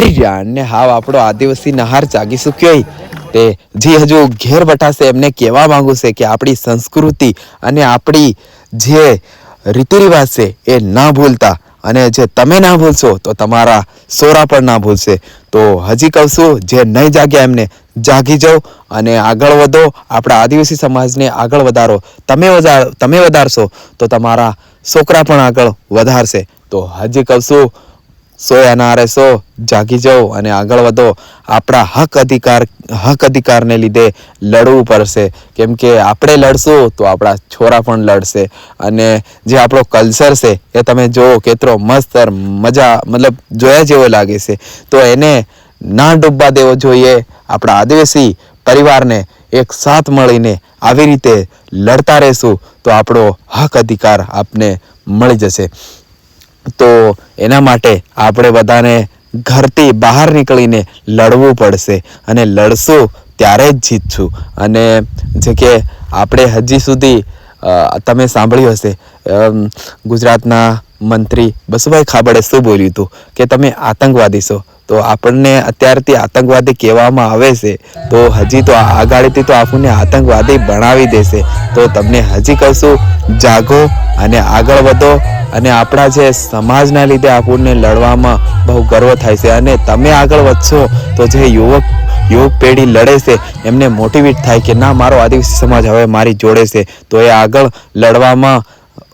રહ્યા અને હાવ આપણો આદિવાસી નહાર જાગી ચૂક્યો તે જે હજુ ઘેર બટાશે એમને કહેવા માંગુ છે કે આપણી સંસ્કૃતિ અને આપણી જે રીતિ રિવાજ છે એ ના ભૂલતા. અને જે તમે ના ભૂલશો તો તમારા સોરા પણ ના ભૂલશે. તો હજી કહું છું, જે નહીં જાગ્યા એમને, જાગી જાઓ અને આગળ વધો. આપણા આદિવાસી સમાજને આગળ વધારો. તમે વધાર, તમે વધારશો તો તમારા છોકરા પણ આગળ વધારશે. તો હજી કહું છું સો એનઆરએસઓ જાગી જાઓ અને આગળ વધો. આપણા હક અધિકાર, હક અધિકારને લીધે લડવું પડશે. કેમ કે આપણે લડશું તો આપણા છોરા પણ લડશે. અને જે આપણો કલ્ચર છે એ તમે જુઓ કેટલો મસ્ત મજા, મતલબ જોયા જેવો લાગે છે. તો એને ના ડૂબવા દેવો જોઈએ. આપણા આદિવાસી પરિવારને એક સાથ મળીને આવી રીતે લડતા રહેશું તો આપણો હક અધિકાર આપને મળી જશે. તો એના માટે આપણે બધાને ઘરથી બહાર નીકળીને લડવું પડશે અને લડશું ત્યારે જ જીતશું. અને જે કે આપણે હજી સુધી તમે સાંભળ્યું હશે ગુજરાતના મંત્રી બસુભાઈ ખાબડે શું બોલ્યું હતું કે તમે આતંકવાદી છો? તો આપણને અત્યારથી આતંકવાદી કહેવામાં આવે છે. તો હજી તો આગાડીથી તો આપણને આતંકવાદી બનાવી દેશે. તો તમને હજી કહીશું, જાગો અને આગળ વધો અને આપણા જે સમાજના લીધે આપણને લડવામાં બહુ ગર્વ થાય છે. અને તમે આગળ વધશો તો જે યુવક યુવક પેઢી લડે છે, એમને મોટિવેટ થાય કે ના, મારો આદિવાસી સમાજ હવે મારી જોડે છે. તો એ આગળ લડવામાં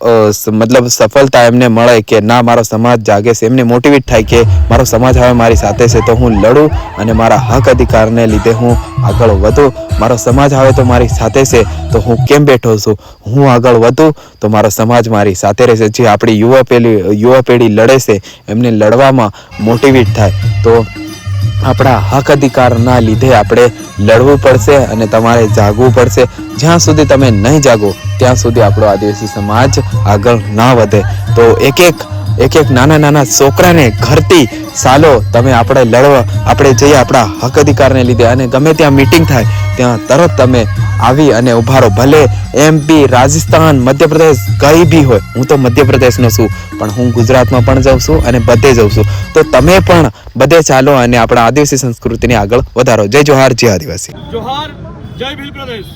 મતલબ સફળતા એમને મળે કે ના, મારો સમાજ જાગે છે, એમને મોટિવેટ થાય કે મારો સમાજ હવે મારી સાથે છે, તો હું લડું અને મારા હક અધિકારને લીધે હું આગળ વધું. મારો સમાજ હવે તો મારી સાથે છે, તો હું કેમ બેઠો છું? હું આગળ વધું તો મારો સમાજ મારી સાથે રહેશે. જે આપણી યુવા પેઢી યુવા પેઢી લડે છે, એમને લડવામાં મોટિવેટ થાય. તો આપણા હક અધિકારના લીધે આપણે લડવું પડશે અને તમારે જાગવું પડશે. જ્યાં સુધી તમે નહીં જાગો, ત્યાં સુધી આપણો આદિવાસી સમાજ આગળ ના વધે. તો એક એક એક એક નાના નાના છોકરાને ઘરથી સાલો તમે આપણે લડવા, આપણે જઈએ આપણા હક અધિકારને લીધે. અને ગમે ત્યાં મીટિંગ થાય, ત્યાં તરત તમે આવી અને ઊભા રહો ભલે એમપી રાજસ્થાન, મધ્યપ્રદેશ કઈ બી હોય, હું તો મધ્યપ્રદેશનો છું, પણ હું ગુજરાતમાં પણ જાઉં છું અને બધે જાઉં છું. તો તમે પણ બધે ચાલો અને આપણા આદિવાસી સંસ્કૃતિને આગળ વધારો. જય જોહાર, જય આદિવાસી. જોહાર, જય ભીલ પ્રદેશ.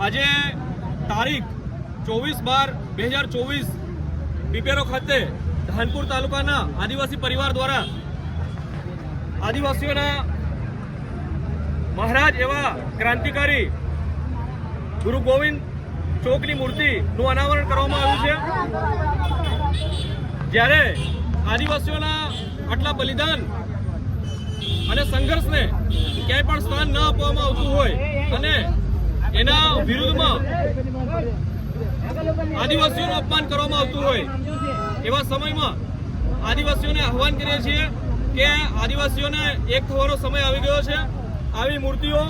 આજે તારીખ ચોવીસ બાર બે હજાર ચોવીસ પીપેરો ખાતે ધાનપુર તાલુકાના આદિવાસી પરિવાર દ્વારા આદિવાસીઓના મહારાજ એવા ક્રાંતિકારી ગુરુ ગોવિંદ ચોકની મૂર્તિનું અનાવરણ કરવામાં આવ્યું છે. જ્યારે આદિવાસીઓના આટલા બલિદાન અને સંઘર્ષને ક્યાંય પણ સ્થાન ન આપવામાં આવતું હોય અને એના વિરુદ્ધમાં આદિવાસીઓનું અપમાન કરવામાં આવતું હોય એવા સમયમાં આદિવાસીઓને આહવાન કરીએ છીએ કે આદિવાસીઓને એક થવાનો સમય આવી ગયો છે. આવી મૂર્તિઓ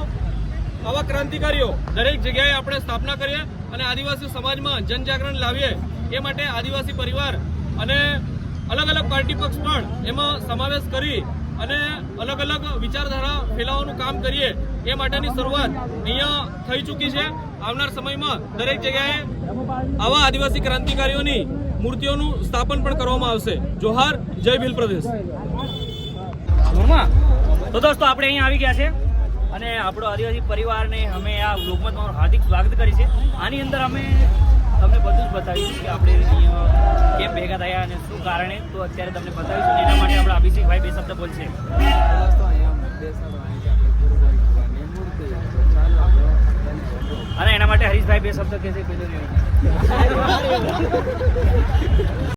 આવા ક્રાંતિકારીઓ દરેક જગ્યાએ આપણે સ્થાપના કરીએ અને આદિવાસી સમાજમાં જનજાગરણ લાવીએ, એ માટે આદિવાસી પરિવાર અને અલગ અલગ પાર્ટી પક્ષ પણ એમાં સમાવેશ કરી અને અલગ અલગ વિચારધારા ફેલાવવાનું કામ કરીએ, એ માટેની શરૂઆત અહીંયા થઈ ચૂકી છે. આવનાર સમયમાં દરેક જગ્યાએ આવા આદિવાસી ક્રાંતિકારીઓની મૂર્તિઓનું સ્થાપન પણ કરવામાં આવશે. જોહાર, જય ભીલ પ્રદેશ. તો દોસ્તો, આપણે અહીંયા આવી ગયા છે અને આપણો આદિવાસી પરિવારને અમે આ લોકમાં તમારું હાર્દિક સ્વાગત કરી છે. આની અંદર અમે તમને બધું જ બતાવીશું કે આપણે કેમ ભેગા થયા અને શું કારણે. તો અત્યારે તમને બતાવીશું એના માટે આપણે અભિષેકભાઈ બે શબ્દ બોલશે. અને એના માટે હરીશભાઈ બે શબ્દ કહેશે, પેલું